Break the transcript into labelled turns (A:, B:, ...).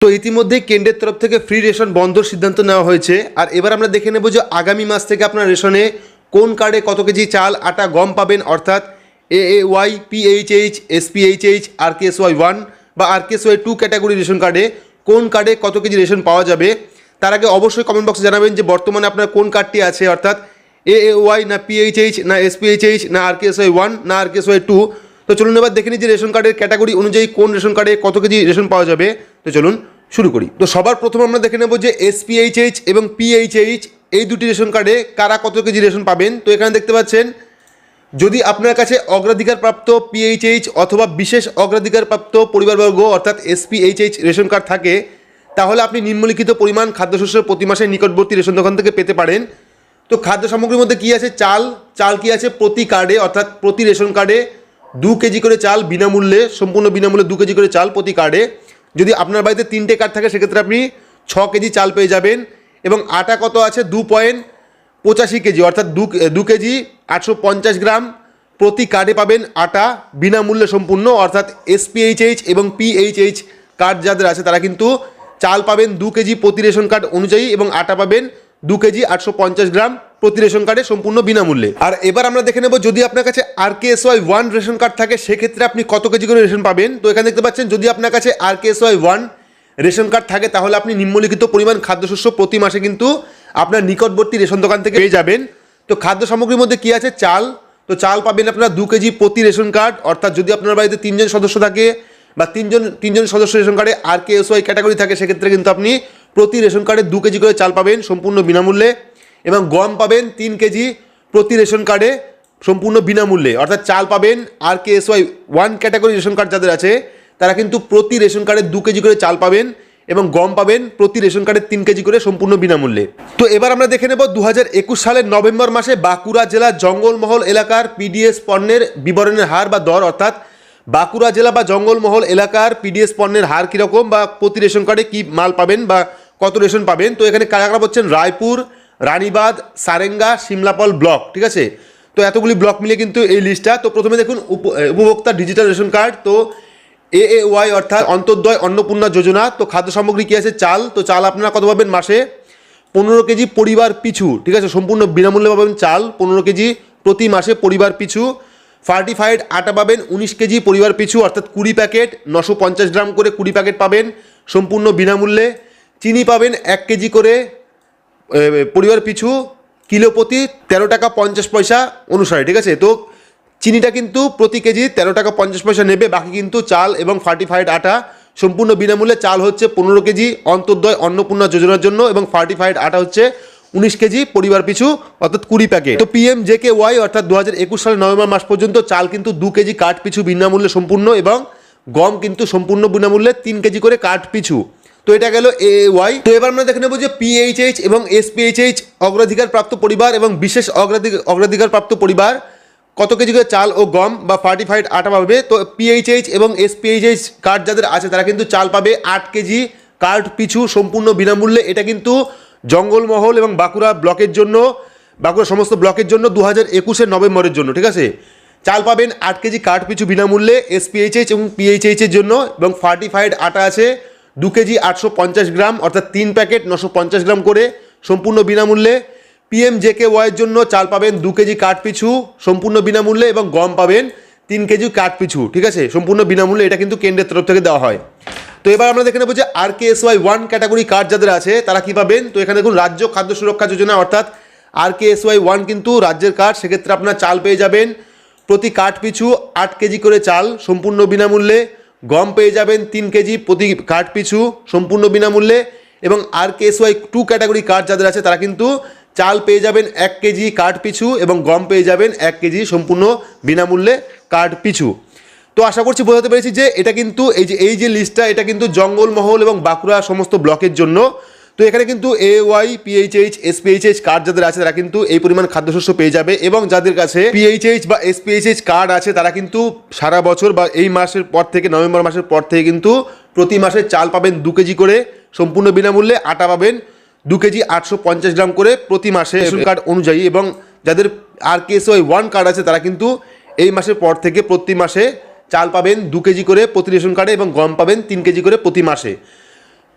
A: তো ইতিমধ্যে কেন্দ্রের তরফ থেকে ফ্রি রেশন বন্ধর সিদ্ধান্ত নেওয়া হয়েছে। আর এবার আমরা দেখে নেব যে আগামী মাস থেকে আপনার রেশনে কোন কার্ডে কত কেজি চাল, আটা, গম পাবেন, অর্থাৎ A A Y PHH SPHH R K S Y one বা R K S Y two category ration কার্ডে কোন কার্ডে কত কেজি রেশন পাওয়া যাবে। তার আগে অবশ্যই কমেন্ট বক্সে জানাবেন যে বর্তমানে আপনার কোন কার্ডটি আছে, অর্থাৎ এ এ ওয়াই না পিএইচএইচ না এসপিএইচএইচ না R K S Y one না R K S Y two তো চলুন এবার দেখে নিই যে রেশন কার্ডের ক্যাটাগরি অনুযায়ী কোন রেশন কার্ডে কত কেজি রেশন পাওয়া যাবে। তো চলুন শুরু করি। তো সবার প্রথমে আমরা দেখে নেব যে এসপিএইচএইচ এবং পিএইচএইচ এই দুটি রেশন কার্ডে কারা কত কেজি রেশন পাবেন? তো এখানে দেখতে পাচ্ছেন, যদি আপনার কাছে অগ্রাধিকারপ্রাপ্ত পিএইচএইচ অথবা বিশেষ অগ্রাধিকারপ্রাপ্ত পরিবারবর্গ, অর্থাৎ এসপিএইচএইচ রেশন কার্ড থাকে, তাহলে আপনি নিম্নলিখিত পরিমাণ খাদ্যশস্য প্রতি মাসে নিকটবর্তী রেশন দোকান থেকে পেতে পারেন। তো খাদ্য সামগ্রীর মধ্যে কী আছে? চাল চাল কি আছে প্রতি কার্ডে, অর্থাৎ প্রতি রেশন কার্ডে? দু কেজি করে চাল বিনামূল্যে, সম্পূর্ণ বিনামূল্যে দু কেজি করে চাল প্রতি কার্ডে। যদি আপনার বাড়িতে তিনটে কার্ড থাকে, সেক্ষেত্রে আপনি ছ কেজি চাল পেয়ে যাবেন এবং আটা কত আছে? দু পয়েন্ট পঁচাশি কেজি, অর্থাৎ দু দু কেজি আটশো পঞ্চাশ গ্রাম প্রতি কার্ডে পাবেন আটা বিনামূল্যে সম্পূর্ণ, অর্থাৎ এসপিএইচএইচ এবং পিএইচএইচ কার্ড যাদের আছে, তারা কিন্তু চাল পাবেন দু কেজি প্রতি রেশন কার্ড অনুযায়ী এবং আটা পাবেন দু কেজি আটশো পঞ্চাশ গ্রাম প্রতি রেশন কার্ডে সম্পূর্ণ বিনামূল্যে। আর এবার আমরা দেখে নেব যদি আপনার কাছে R K S Y one ration card থাকে, সেক্ষেত্রে আপনি কত কেজি করে রেশন পাবেন? তো এখানে দেখতে পাচ্ছেন, যদি আপনার কাছে R K S Y one ration card থাকে, তাহলে আপনি নিম্নলিখিত পরিমাণ খাদ্যশস্য প্রতি মাসে কিন্তু আপনার নিকটবর্তী রেশন দোকান থেকে পেয়ে যাবেন। তো খাদ্য সামগ্রীর মধ্যে কী আছে? চাল। তো চাল পাবেন আপনার দু কেজি প্রতি রেশন কার্ড। অর্থাৎ যদি আপনার বাড়িতে তিনজন সদস্য থাকে বা তিনজন তিনজন সদস্য রেশন কার্ডে R K S Y category থাকে, সেক্ষেত্রে কিন্তু আপনি প্রতি রেশন কার্ডে দু কেজি করে চাল পাবেন, সম্পূর্ণ বিনামূল্যে। এবং গম পাবেন তিন কেজি প্রতি রেশন কার্ডে সম্পূর্ণ বিনামূল্যে। অর্থাৎ চাল পাবেন R K S Y one category ration card যাদের আছে, তারা কিন্তু প্রতি রেশন কার্ডে দু কেজি করে চাল পাবেন এবং গম পাবেন প্রতি রেশন কার্ডে তিন কেজি করে সম্পূর্ণ বিনামূল্যে। তো এবার আমরা দেখে নেব দু হাজার একুশ সালের নভেম্বর মাসে বাঁকুড়া জেলার জঙ্গলমহল এলাকার পিডিএস পণ্যের বিবরণের হার বা দর, অর্থাৎ বাঁকুড়া জেলা বা জঙ্গলমহল এলাকার পিডিএস পণ্যের হার কীরকম বা প্রতি রেশন কার্ডে কী মাল পাবেন বা কত রেশন পাবেন। তো এখানে কারা কারা হচ্ছেন রায়পুর রানীবাদ সারেঙ্গা সিমলাপল ব্লক, ঠিক আছে? তো এতগুলি ব্লক মিলে কিন্তু এই লিস্টটা তো প্রথমে দেখুন, উপ- উপভোক্তা ডিজিটাল রেশন কার্ড তো এ এ ওয়াই অর্থাৎ অন্তর্দয় অন্নপূর্ণা যোজনা। তো খাদ্য সামগ্রী কী আছে? চাল। তো চাল আপনারা কত পাবেন মাসে? পনেরো কেজি পরিবার পিছু, ঠিক আছে? সম্পূর্ণ বিনামূল্যে পাবেন চাল, পনেরো কেজি প্রতি মাসে পরিবার পিছু। ফার্টিফাইড আটা পাবেন, উনিশ কেজি পরিবার পিছু, অর্থাৎ কুড়ি প্যাকেট, নশো পঞ্চাশ গ্রাম করে কুড়ি প্যাকেট পাবেন, সম্পূর্ণ বিনামূল্যে। চিনি পাবেন এক কেজি করে পরিবার পিছু কিলো প্রতি তেরো টাকা পঞ্চাশ পয়সা অনুসারে, ঠিক আছে? তো চিনিটা কিন্তু প্রতি কেজি তেরো টাকা পঞ্চাশ পয়সা নেবে, বাকি কিন্তু চাল এবং ফার্টিফাইড আটা সম্পূর্ণ বিনামূল্যে। চাল হচ্ছে পনেরো কেজি অন্তর্দয় অন্নপূর্ণা যোজনার জন্য এবং ফার্টিফাইড আটা হচ্ছে উনিশ কেজি পরিবার পিছু, অর্থাৎ কুড়ি প্যাকেট। তো পিএম জে কে ওয়াই অর্থাৎ দু হাজার একুশ সালের নভেম্বর মাস পর্যন্ত চাল কিন্তু দু কেজি কাঠ পিছু বিনামূল্যে সম্পূর্ণ এবং গম কিন্তু সম্পূর্ণ বিনামূল্যে তিন কেজি করে কাঠ পিছু। তো এটা গেল এ ওয়াই। তো এবার আমরা দেখে নেব যে পিএইচএইচ এবং এসপিএইচএইচ অগ্রাধিকার প্রাপ্ত পরিবার এবং বিশেষ অগ্রাধিকার অগ্রাধিকার প্রাপ্ত পরিবার কত কেজি করে চাল ও গম বা ফার্টিফাইড আটা পাবে? তো পিএইচএইচ এবং এসপিএইচএইচ কার্ড যাদের আছে, তারা কিন্তু চাল পাবে আট কেজি কার্ড পিছু, সম্পূর্ণ বিনামূল্যে। এটা কিন্তু জঙ্গলমহল এবং বাঁকুড়া ব্লকের জন্য, বাঁকুড়া সমস্ত ব্লকের জন্য দু হাজার একুশের নভেম্বরের জন্য, ঠিক আছে? চাল পাবেন আট কেজি কার্ড পিছু বিনামূল্যে এসপিএইচএইচ এবং পিএইচএইচের জন্য এবং ফার্টিফাইড আটা আছে দু কেজি আটশো পঞ্চাশ গ্রাম, অর্থাৎ তিন প্যাকেট নশো পঞ্চাশ গ্রাম করে সম্পূর্ণ বিনামূল্যে। পিএম জেকে ওয়াইয়ের জন্য চাল পাবেন দু কেজি কাঠ পিছু সম্পূর্ণ বিনামূল্যে এবং গম পাবেন তিন কেজি কাঠ পিছু ঠিক আছে? সম্পূর্ণ বিনামূল্যে, এটা কিন্তু কেন্দ্রের তরফ থেকে দেওয়া হয়। তো এবার আমরা দেখে নেব যে R K S Y one category card যাদের আছে, তারা কী পাবেন? তো এখানে দেখুন, রাজ্য খাদ্য সুরক্ষা যোজনা, অর্থাৎ R K S Y one কিন্তু রাজ্যের কার্ড সেক্ষেত্রে আপনার চাল পেয়ে যাবেন। প্রতি কাঠ পিছু আট কেজি করে চাল, সম্পূর্ণ বিনামূল্যে। গম পেয়ে যাবেন তিন কেজি প্রতি কাঠ পিছু সম্পূর্ণ বিনামূল্যে এবং R K S Y two category card যাদের আছে তারা কিন্তু চাল পেয়ে যাবেন এক কেজি কাঠ পিছু এবং গম পেয়ে যাবেন এক কেজি সম্পূর্ণ বিনামূল্যে কাঠ পিছু। তো আশা করছি বোঝাতে পেরেছি যে এটা কিন্তু এই যে এই যে লিস্টটা এটা কিন্তু জঙ্গলমহল এবং বাঁকুড়া সমস্ত ব্লকের জন্য তো এখানে কিন্তু A Y PHH SPHH card যাদের আছে তারা কিন্তু এই পরিমাণ খাদ্যশস্য পেয়ে যাবে এবং যাদের কাছে পিএইচএইচ বা এসপিএইচএইচ কার্ড আছে তারা কিন্তু সারা বছর বা এই মাসের পর থেকে নভেম্বর মাসের পর থেকে কিন্তু প্রতি মাসে চাল পাবেন দু কেজি করে সম্পূর্ণ বিনামূল্যে আটা পাবেন দু কেজি আটশো পঞ্চাশ গ্রাম করে প্রতি মাসে রেশন কার্ড অনুযায়ী এবং যাদের R K Y one card আছে তারা কিন্তু এই মাসের পর থেকে প্রতি মাসে চাল পাবেন দু কেজি করে প্রতি রেশন কার্ডে এবং গম পাবেন তিন কেজি করে প্রতি মাসে।